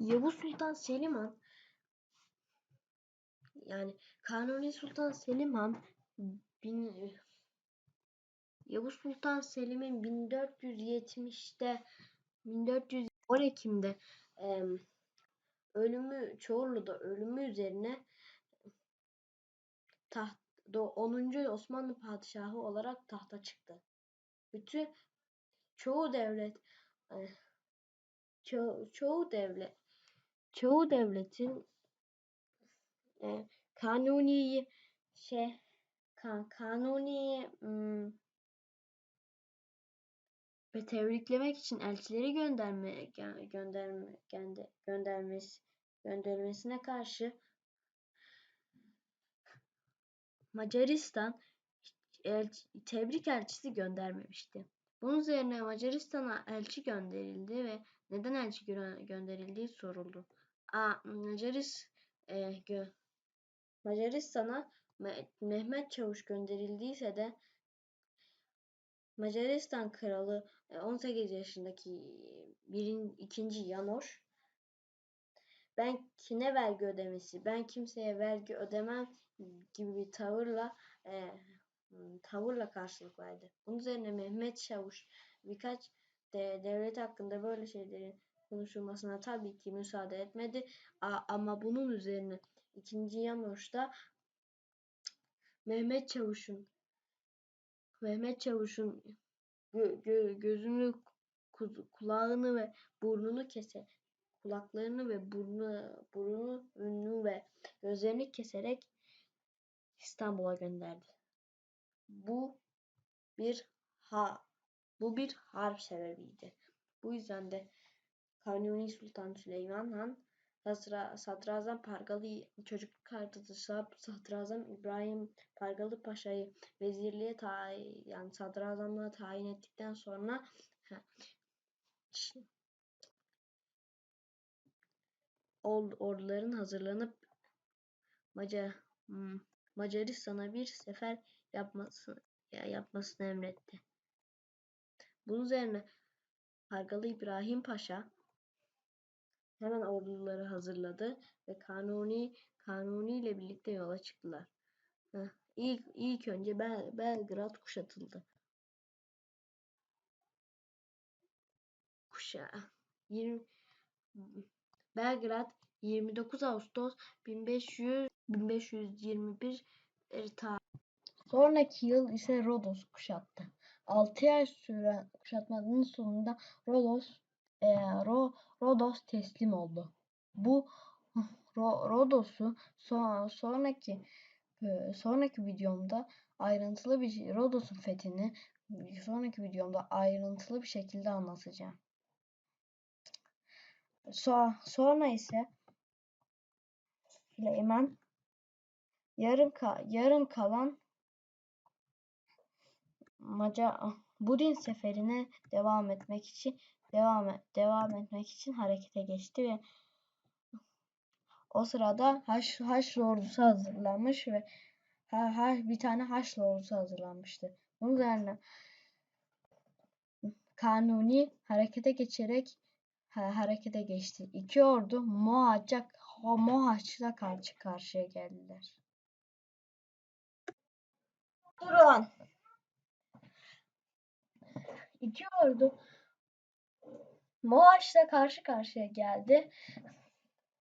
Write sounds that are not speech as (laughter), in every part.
Yavuz Sultan Selim Han yani Kanuni Sultan Selim Han bin, Yavuz Sultan Selim'in 1470'te 1400 10 Ekim'de em, ölümü Çorlu'da ölümü üzerine taht do- 10. Osmanlı padişahı olarak tahta çıktı. Bütün çoğu devlet e, ço- çoğu devlet çoğu devletin e, kanuni şey kan, kanuni hmm, ve tebriklemek için elçileri gönderme gö- gönderme gönder, göndermesi göndermesine karşı Macaristan elçi, tebrik elçisi göndermemişti. Bunun üzerine Macaristan'a elçi gönderildi ve neden elçi gö- gönderildiği soruldu. A, Macaris e, gö, Macaristan'a Me- Mehmet Çavuş gönderildiyse de Macaristan kralı e, 18 yaşındaki birin, ikinci Yanoş ben kine vergi ödemesi, ben kimseye vergi ödemem gibi bir tavırla e, tavırla karşılık verdi. Bunun üzerine Mehmet Çavuş birkaç de, devlet hakkında böyle şeylerin konuşulmasına tabii ki müsaade etmedi. A, ama bunun üzerine ikinci Yanoş da Mehmet Çavuş'un Mehmet Çavuş'un gö- gö- gözünü ku- kulağını ve burnunu kese kulaklarını ve burnu burnunu ve gözlerini keserek İstanbul'a gönderdi. Bu bir ha bu bir harp sebebiydi. Bu yüzden de Kanuni Sultan Süleyman Han Sadra, Sadrazam Pargalı çocukluk kartısı Sadrazam İbrahim Pargalı Paşa'yı vezirliğe tayin yani sadrazamlığa tayin ettikten sonra orduların hazırlanıp Macar Macaristan'a bir sefer yapması yapmasını emretti. Bunun üzerine Pargalı İbrahim Paşa hemen orduları hazırladı ve Kanuni Kanuni ile birlikte yola çıktılar. İlk, ilk önce Bel Belgrad kuşatıldı. Kuşa 20 Belgrad 29 Ağustos 1500 1521 tarih. Sonraki yıl ise Rodos kuşattı. 6 ay süren kuşatmanın sonunda Rodos e, Ro, Rodos teslim oldu. Bu (laughs) Ro, Rodos'u so, sonraki e, sonraki videomda ayrıntılı bir Rodos'un fethini sonraki videomda ayrıntılı bir şekilde anlatacağım. So, sonra ise Süleyman yarım ka yarım kalan Macar Budin seferine devam etmek için devam et, devam etmek için harekete geçti ve o sırada Haç, Haçlı ordusu hazırlanmış ve ha, ha, bir tane Haçlı ordusu hazırlanmıştı. Bunun üzerine Kanuni harekete geçerek ha, harekete geçti. İki ordu Mohaç'a Mohaç'la karşı karşıya geldiler. Durun. İki ordu Mohaç'la karşı karşıya geldi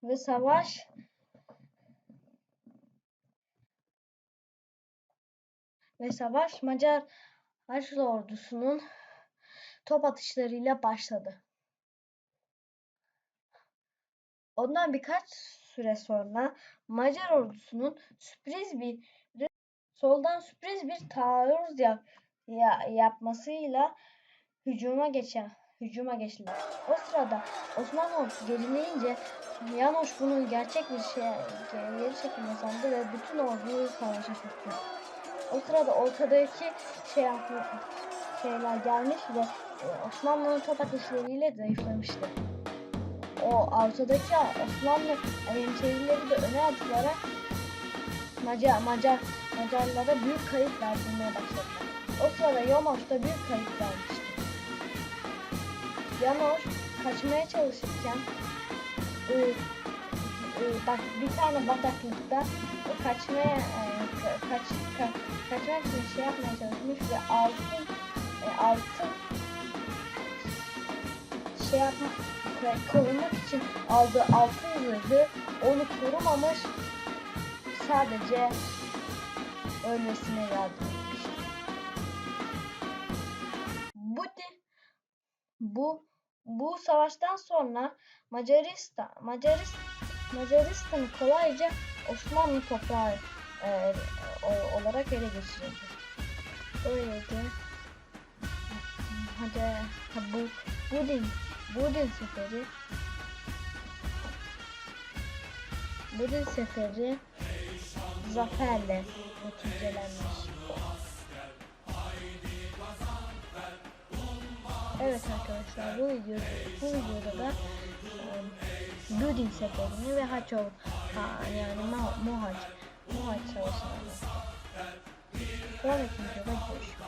ve savaş ve savaş Macar Haçlı ordusunun top atışlarıyla başladı. Ondan birkaç süre sonra Macar ordusunun sürpriz bir soldan sürpriz bir taarruz yap, ya, yapmasıyla hücuma geçen hücuma geçtiler. O sırada ordusu gelinleyince Yanoş bunu gerçek bir şey geri şekilde sandı ve bütün orduyu savaşa soktu. O sırada ortadaki şey şeyler gelmiş ve Osmanlı'nın top ateşleriyle zayıflamıştı. O ortadaki Osmanlı yeniçerileri de öne atılarak Macar, Macar, Macarlara büyük kayıp verdirmeye başladılar. O sırada Yamaç da büyük kayıp vermişti. Yanoş kaçmaya çalışırken e, e, bak bir tane bataklıkta kaçmaya e, ka- kaç ka- kaçmak için şey yapmaya çalışmış ve altın e, altın şey yapmak e, korumak için aldığı altın zırhı onu korumamış sadece ölmesine yardım etmiş. Bu bu bu savaştan sonra Macaristan Macaristan Macaristan'ı kolayca Osmanlı toprağı e, olarak ele geçirildi. Böylece hadi ha, bu Budin Budin seferi Budin seferi zaferle neticelenmiş. Evet arkadaşlar bu video bu videoda da e, Budin seferini ve Haçov ha, yani Ma Mohaç Mohaç savaşını anlattım. Sonraki videoda görüşürüz.